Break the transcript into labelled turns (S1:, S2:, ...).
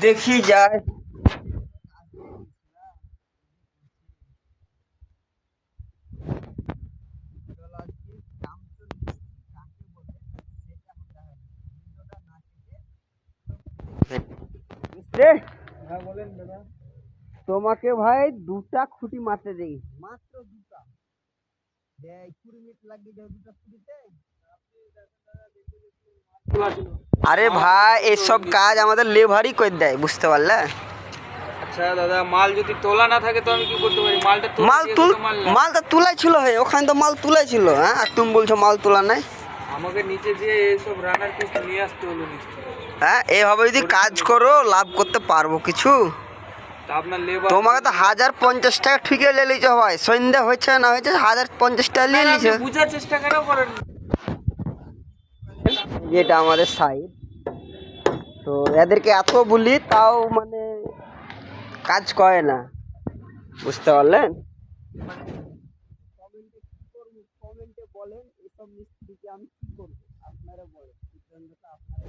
S1: দেখি যায়?
S2: হ্যাঁ বলেন দাদা।
S1: তোমাকে ভাই দুটা খুঁটি মারতে দেই। মাত্র দুটা? দেয় কুড়ি মিনিট লাগিয়ে দেয় দুটা খুঁটিতে। আরে ভাই এসব কাজ আমাদের লেভারই করে দেয় বুঝতে পারলে?
S2: আচ্ছা দাদা মাল যদি তোলা না থাকে তো আমি কি করতে পারি? মালটা
S1: মাল তুল। মালটা তুলাই ছিল হে ওখানে তো মাল তুলাই ছিল হ্যাঁ? আর তুমি বলছো মাল তোলা নাই।
S2: আমাকে নিচে যে এইসব রানার পিস নিয়ে আসতে হলো
S1: হ্যাঁ এভাবে যদি কাজ করো লাভ করতে পারব কিছু। তোমাকে তো হাজার পঞ্চাশ টাকা ঠিকই নিয়ে ভাই। সন্ধ্যা হয়েছে না হয়েছে হাজার পঞ্চাশ টাকা নিয়ে
S2: বুঝার চেষ্টা কেন করেন
S1: যেটা আমাদের সাইড তো এদেরকে এত বলি, তাও মানে কাজ করে না। বুঝতে পারলেন? কমেন্টে বলেন, এসব মিস্ত্রিকে আমি কি করব? আপনারা বলেন, সিদ্ধান্তটা আপনারা